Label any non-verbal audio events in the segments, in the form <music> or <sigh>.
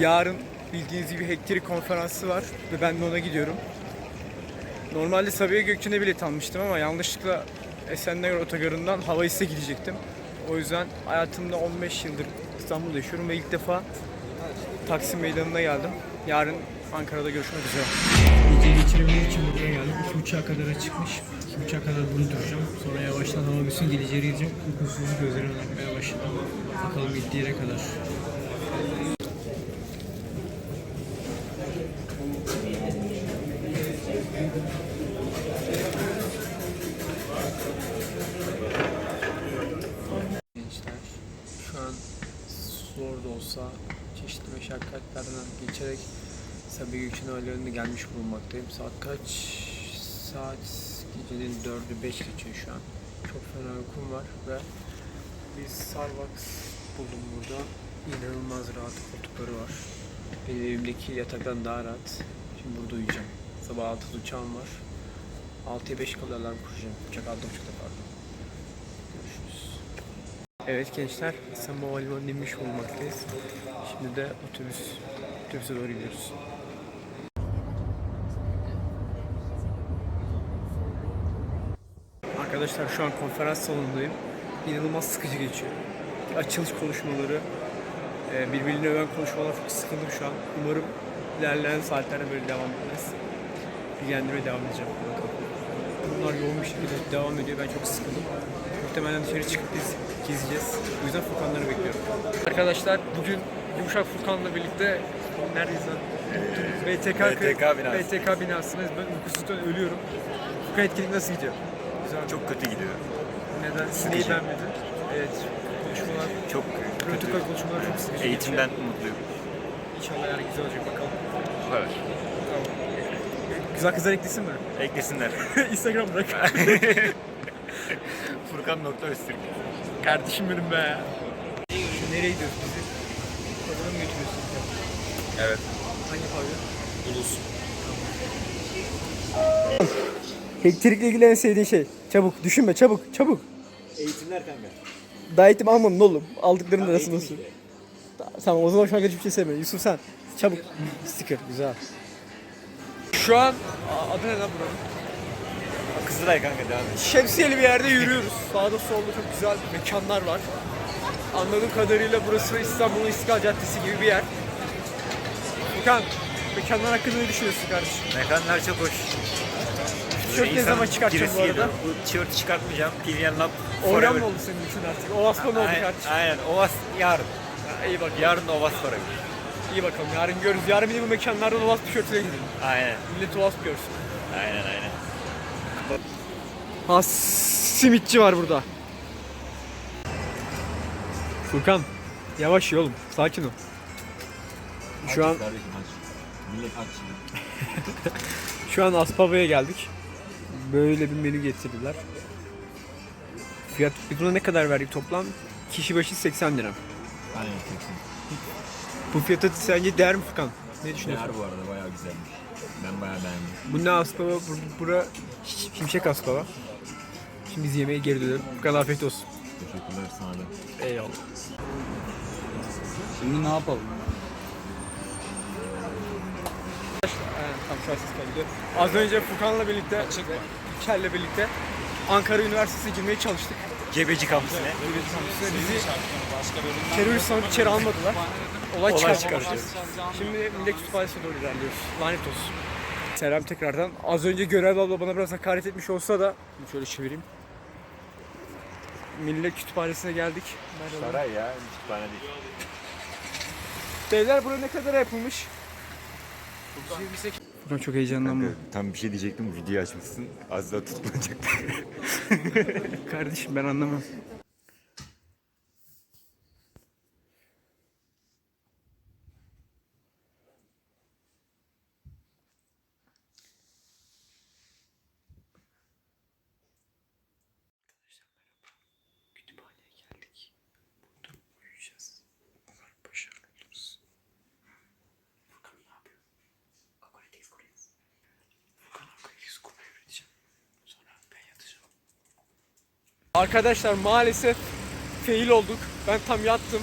Yarın bildiğiniz gibi Hektiri konferansı var ve ben de ona gidiyorum. Normalde Sabiha Gökçen'e bilet almıştım ama yanlışlıkla Esenler Otogarı'ndan Havais'e gidecektim. O yüzden hayatımda 15 yıldır İstanbul'da yaşıyorum ve ilk defa Taksim Meydanı'na geldim. Yarın Ankara'da görüşmek üzere. Gece geçirebilmek için buraya. İki buçuğa kadar çıkmış. İki buçuğa kadar burada duracağım. Sonra yavaştan hava bütün geceleri yiyeceğim. Uykusuzluk gözlerim akmaya başladı. Bakalım gittiği yere kadar. Gençler şu an zor da olsa çeşitli meşakkatlerden geçerek Sabiha Gökçen Havalimanı'na gelmiş bulunmaktayım. Saat kaç? Saat gecenin 4'ü 5 geçiyor şu an. Çok fena uykum var ve bir Starbucks buldum burada. İnanılmaz rahat koltukları var. Benim evimdeki yataktan daha rahat. Şimdi burada uyuyacağım. Sabah 6'da uçağım var. 6'ya 5 kala alarm kuracağım. Uçak 6.30'da pardon. Evet gençler, İstanbul Havalimanı'na inmiş bulunmaktayız. Şimdi de otobüs, otobüse doğru gidiyoruz. Arkadaşlar şu an konferans salonundayım. İnanılmaz sıkıcı geçiyor. Açılış konuşmaları, e, birbirini öven konuşmalar çok sıkıldım şu an. Umarım ilerleyen saatlerde böyle devam etmez. Bilgilendirmeye devam edeceğim. Bunlar yoğun bir şekilde devam ediyor. Ben çok sıkıldım. Muhtemelen dışarı çıkıp biz gezeceğiz. O yüzden Furkanları bekliyorum. Arkadaşlar bugün Yumuşak Furkan'la birlikte neredeyiz lan? BTK, BTK binası. BTK binasındayız. Ben uykusuzluktan ölüyorum. Furkan etkinlik nasıl gidiyor? Güzel. Çok kötü gidiyor. Neden? Neyi beğenmedin? Evet. Konuşmalar, Çok kötü. protokol konuşmalar çok sıkıcı. Eğitimden mutluyum. İnşallah yani güzel olacak bakalım. Kadar. Tamam. Güzel kızlar eklesin mi? Eklesinler. <laughs> Instagram bırak. <laughs> Furkan nokta Öztürk. Kardeşim benim be. Şu nereye gidiyoruz bizi? Koduna mı götürüyorsun? Evet. Hangi pavyon? Ulus. Hektrikle ilgili en sevdiğin şey. Çabuk düşünme çabuk çabuk. Eğitimler kanka. Daha eğitim almadın oğlum. Aldıkların arası nasıl? Tamam o zaman şu an hiçbir şey sevmiyorum. Yusuf sen. Çabuk. Sticker güzel. Şu an adı ne lan buranın? Kızılay kanka devam et. Şemsiyeli bir yerde yürüyoruz. Sağda solda çok güzel mekanlar var. Anladığım kadarıyla burası İstanbul'un İstiklal Caddesi gibi bir yer. Furkan, mekanlar hakkında ne düşünüyorsun kardeşim? Mekanlar çok hoş. Tişört ne zaman çıkartacağım giresi bu arada? geliyor. Bu tişörtü çıkartmayacağım. PVN Lab Oryan mı oldu senin için artık? Ovaspa ne oldu Aynen, kardeşim? aynen. Ovas yarın. İyi bak. Yarın da Ovas forever. İyi bakalım. Yarın görürüz. Yarın bir de bu mekanlardan Ovaspa tişörtüyle gidelim. Aynen. Millet Ovaspa görsün. Aynen aynen. Ha simitçi var burada. Furkan, yavaş ye oğlum. Sakin ol. Şu an Kardeşim aç. Millet aç. <laughs> Şu an Aspava'ya geldik. Böyle bir menü getirdiler. Fiyat biz buna ne kadar verdik toplam? Kişi başı 80 lira. Aynen kesin. Bu fiyata sence değer mi Furkan? Ne düşünüyorsun? Değer bu arada bayağı güzelmiş. Ben bayağı beğendim. Bu ne Aspava? Bu, bura Ş- Şimşek Aspava. Şimdi biz yemeğe geri dönelim. Furkan afiyet olsun. Teşekkürler sana da. Eyvallah. Şimdi ne yapalım? Evet, tam şu an ses. Az önce Furkan'la birlikte, İlker'le birlikte Ankara Üniversitesi'ne girmeye çalıştık. Cebeci kampüsüne. Bizi terörist sanıp içeri almadılar. Olay, Olay çıkarttılar. Şimdi Millet Kütüphanesi'ne doğru ilerliyoruz. Lanet olsun. Selam tekrardan. Az önce görevli abla bana biraz hakaret etmiş olsa da Bunu şöyle çevireyim. Millet Kütüphanesi'ne geldik. Merhaba. Saray ya. Kütüphane değil. Beyler burada ne kadar yapılmış? Ben çok heyecanlandım. Tam bir şey diyecektim. Videoyu açmışsın. Az daha tutulacaktı. <laughs> Kardeşim ben anlamam. Kütüphaneye geldik. Burada uyuyacağız. Umarım başarılı oluruz. Furkan ne yapıyor? Akonetik kuruyoruz. Furkan akonetik kurmayı öğreteceğim. Sonra ben yatacağım. Arkadaşlar maalesef fail olduk. Ben tam yattım.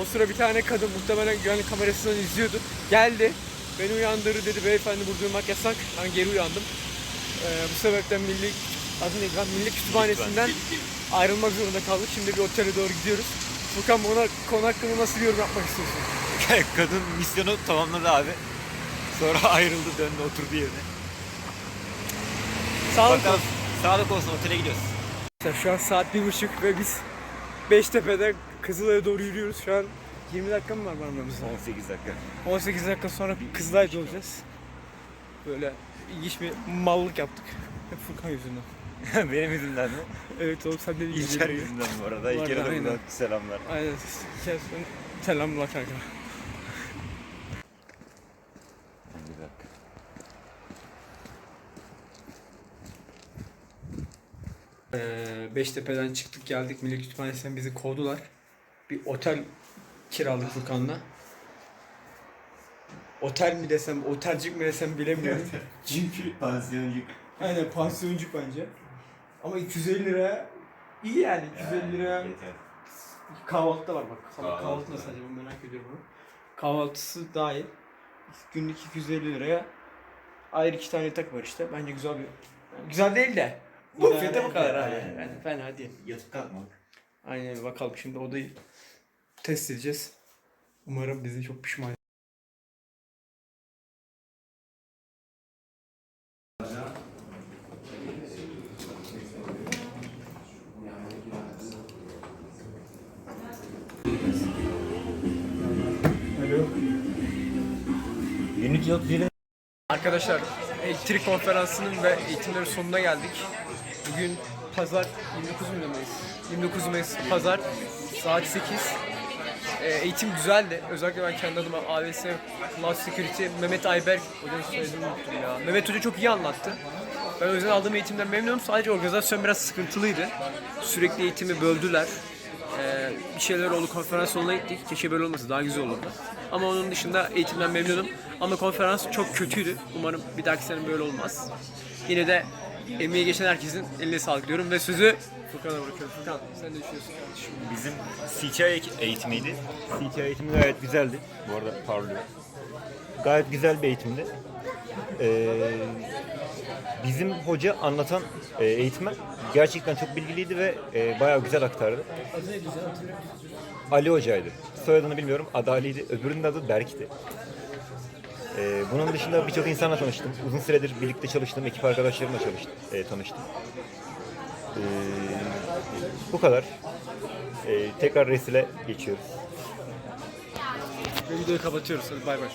O sıra bir tane kadın muhtemelen güvenlik kamerasından izliyordu. Geldi. Beni uyandırdı dedi beyefendi burada uyumak yasak. Ben geri uyandım. Ee, bu sebepten milli adı neydi lan? Milli Kütüphanesi'nden <laughs> ayrılmak zorunda kaldık. Şimdi bir otele doğru gidiyoruz. Furkan buna konu hakkında nasıl bir yorum yapmak istiyorsun? <laughs> Kadın misyonu tamamladı abi. Sonra <laughs> ayrıldı döndü oturdu yerine. Sağlık Bakalım olsun. sağlık olsun otele gidiyoruz. Şu an saat bir buçuk ve biz Beştepe'de Kızılay'a doğru yürüyoruz. Şu an 20 dakika mı var varmamızda? 18 dakika. 18 dakika sonra Kızılay'da olacağız. Böyle ilginç bir mallık yaptık. Hep Furkan yüzünden. <laughs> Benim yüzümden mi? Evet oğlum sen de İlker yüzünden bu arada. İlker'e de buradan selamlar. Aynen. Kes. Selamlar kanka. Ee, Beştepe'den çıktık geldik Milli Kütüphanesi'nden bizi kovdular. Bir otel kiraladık Furkan'la. Otel mi desem, otelcik mi desem bilemiyorum. Çünkü pansiyoncuk. Aynen pansiyoncuk bence. Ama 250 lira iyi yani 250 lira. Yeter. Kahvaltı da var bak. Sabah Kahvaltı kahvaltı nasıl var. acaba merak ediyorum onu. Kahvaltısı dahil. Günlük 250 liraya ayrı iki tane yatak var işte. Bence güzel bir... Güzel değil de. Bu fiyata bu kadar abi. aynen. Yani fena değil. Yatıp kalkmak. Aynen bakalım şimdi odayı test edeceğiz. Umarım bizi çok pişman. Arkadaşlar elektrik konferansının ve eğitimlerin sonuna geldik. Bugün pazar 29 Mayıs. 29 Mayıs pazar saat 8. Ee, eğitim güzeldi. Özellikle ben kendi adıma AVS Cloud Security Mehmet Ayberk hocanın söylediğini unuttum ya. Mehmet Hoca çok iyi anlattı. Ben o yüzden aldığım eğitimden memnunum. Sadece organizasyon biraz sıkıntılıydı. Sürekli eğitimi böldüler. Ee, bir şeyler oldu konferans sonuna gittik. Keşke böyle olmasa daha güzel olurdu. Ama onun dışında eğitimden memnunum. Ama konferans çok kötüydü. Umarım bir dahaki sene böyle olmaz. Yine de emeği geçen herkesin eline sağlık diyorum ve sözü Furkan'a bırakıyorum. Furkan sen ne düşünüyorsun? Bizim CTI eğitimiydi. CTI eğitimi gayet güzeldi. Bu arada parlıyor. Gayet güzel bir eğitimdi. Ee, bizim hoca anlatan e, eğitmen gerçekten çok bilgiliydi ve e, bayağı güzel aktardı. Ali hocaydı. Soyadını bilmiyorum. Adı. Öbürünün adı Berk'ti. Ee, bunun dışında birçok insanla tanıştım. Uzun süredir birlikte çalıştığım ekip arkadaşlarımla çalıştım, e, tanıştım. Ee, bu kadar. Ee, tekrar resile geçiyoruz. Videoyu kapatıyoruz. Hadi bay bay.